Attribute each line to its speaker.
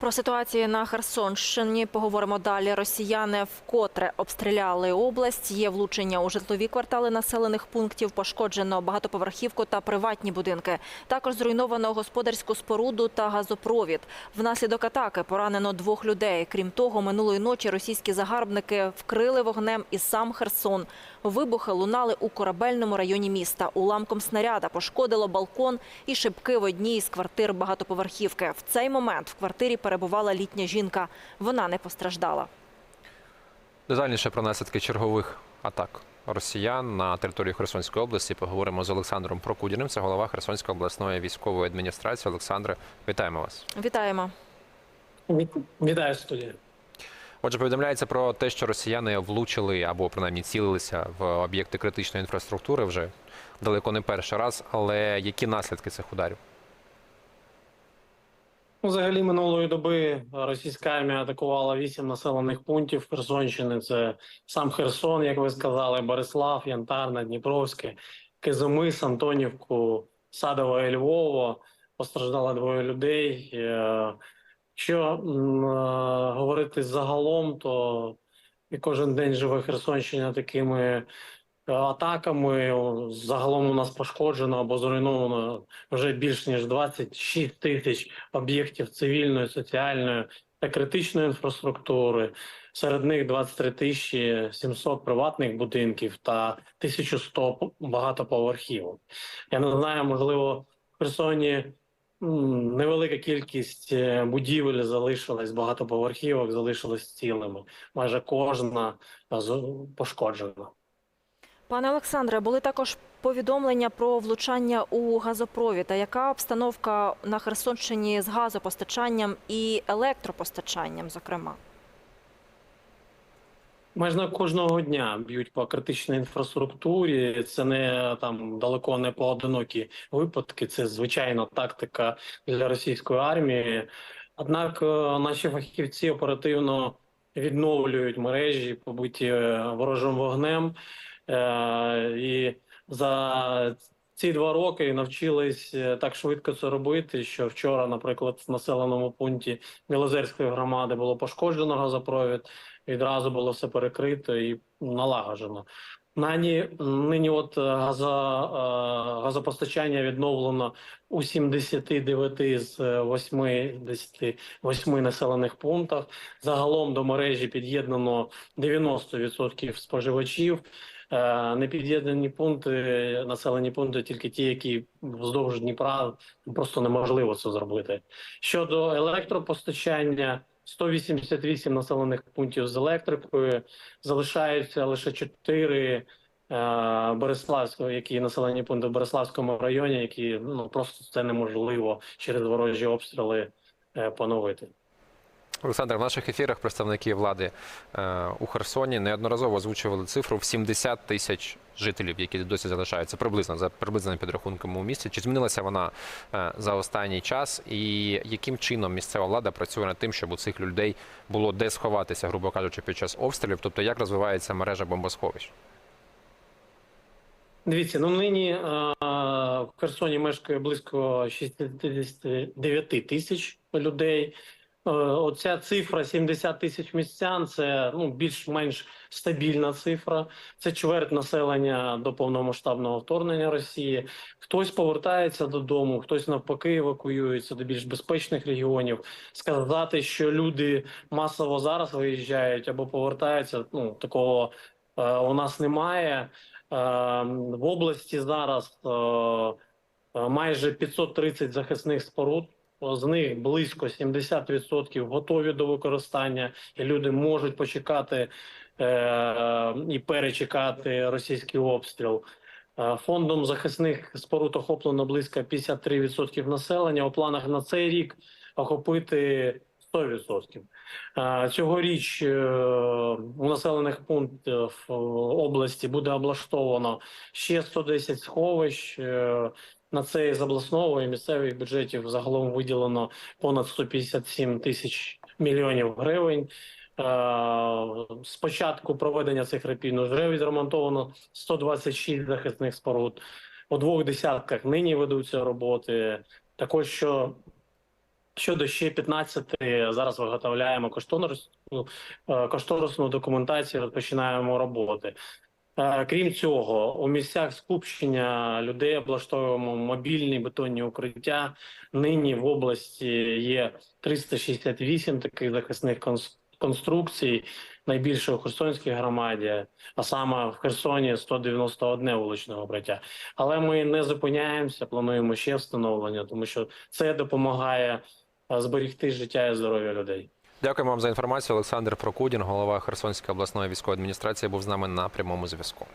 Speaker 1: Про ситуацію на Херсонщині поговоримо далі. Росіяни вкотре обстріляли область. Є влучення у житлові квартали населених пунктів. Пошкоджено багатоповерхівку та приватні будинки. Також зруйновано господарську споруду та газопровід. Внаслідок атаки поранено двох людей. Крім того, минулої ночі російські загарбники вкрили вогнем і сам Херсон. Вибухи лунали у корабельному районі міста. Уламком снаряда пошкодило балкон і шибки в одній із квартир багатоповерхівки. В цей момент в квартирі перебувала літня жінка. Вона не постраждала.
Speaker 2: Детальніше про наслідки чергових атак росіян на території Херсонської області поговоримо з Олександром Прокудіним. Це голова Херсонської обласної військової адміністрації. Олександре, вітаємо вас.
Speaker 1: Вітаємо.
Speaker 3: Вітаю студію.
Speaker 2: Отже, повідомляється про те, що росіяни влучили або принаймні цілилися в об'єкти критичної інфраструктури вже далеко не перший раз. Але які наслідки цих ударів?
Speaker 3: Ну, Взагалі минулої доби російська армія атакувала вісім населених пунктів Херсонщини. Це сам Херсон, як ви сказали, Борислав, Янтарна, Дніпровське, Кизомис, Антонівку, Садове і Львово. Постраждало двоє людей. Е, м, е, говорити загалом, то і кожен день живе Херсонщина такими атаками. Загалом у нас пошкоджено або зруйновано вже більш ніж 26 тисяч об'єктів цивільної, соціальної та критичної інфраструктури. Серед них 23 тисячі 700 приватних будинків та 1100 багатоповерхівок. Я не знаю, можливо, в Херсоні невелика кількість е, будівель залишилась, багатоповерхівок залишилась цілими. Майже кожна е, пошкоджена.
Speaker 1: Пане Олександре, були також повідомлення про влучання у газопровід. А яка обстановка на Херсонщині з газопостачанням і електропостачанням, зокрема?
Speaker 3: Майже кожного дня б'ють по критичній інфраструктурі. Це не там далеко не поодинокі випадки. Це звичайна тактика для російської армії. Однак е, наші фахівці оперативно відновлюють мережі, побиті е, ворожим вогнем. Е, І за ці два роки навчились е, так швидко це робити, що вчора, наприклад, в населеному пункті Білозерської громади було пошкоджено газопровід відразу було все перекрито і налагоджено. Нині, нині от е, газа, е, газопостачання відновлено у 79 з е, 88 населених пунктах. Загалом до мережі під'єднано 90% споживачів. Е, Не під'єднані пункти, населені пункти, тільки ті, які вздовж Дніпра просто неможливо це зробити. Щодо електропостачання, 188 населених пунктів з електрикою, залишаються лише 4 е, Береславського, які населені пункти в Береславському районі, які ну просто це неможливо через ворожі обстріли е, поновити.
Speaker 2: Олександр, в наших ефірах представники влади е, у Херсоні неодноразово озвучували цифру в 70 тисяч жителів, які досі залишаються приблизно за приблизними підрахунками у місті. Чи змінилася вона е, за останній час? І яким чином місцева влада працює над тим, щоб у цих людей було де сховатися, грубо кажучи, під час обстрілів? Тобто, як розвивається мережа бомбосховищ?
Speaker 3: Дивіться, ну нині е, в Херсоні мешкає близько 69 тисяч людей. Е, Оця цифра 70 тисяч містян це ну більш-менш стабільна цифра. Це чверть населення до повномасштабного вторгнення Росії. Хтось повертається додому, хтось навпаки евакуюється до більш безпечних регіонів. Сказати, що люди масово зараз виїжджають або повертаються. Ну такого е, у нас немає. Е, В області зараз е, майже 530 захисних споруд. З них близько 70% готові до використання, і люди можуть почекати е, і перечекати російський обстріл. Е, Фондом захисних споруд охоплено близько 53% населення. У планах на цей рік охопити 100%. Е, Цьогоріч е, у населених пунктах області буде облаштовано ще 110 сховищ. На це з обласного і місцевих бюджетів загалом виділено понад 157 тисяч мільйонів гривень. Е, З початку проведення цих репійно вже відремонтовано 126 захисних споруд. У двох десятках нині ведуться роботи. Також що Щодо ще 15, зараз виготовляємо кошторисну, е, кошторисну документацію, розпочинаємо роботи. Е, Крім цього, у місцях скупчення людей облаштовуємо мобільні бетонні укриття. Нині в області є 368 таких захисних конструкцій, найбільше у Херсонській громаді, а саме в Херсоні 191 вуличне укриття. Але ми не зупиняємося, плануємо ще встановлення, тому що це допомагає е, зберегти життя і здоров'я людей.
Speaker 2: Дякуємо вам за інформацію. Олександр Прокудін, голова Херсонської обласної військової адміністрації, був з нами на прямому зв'язку.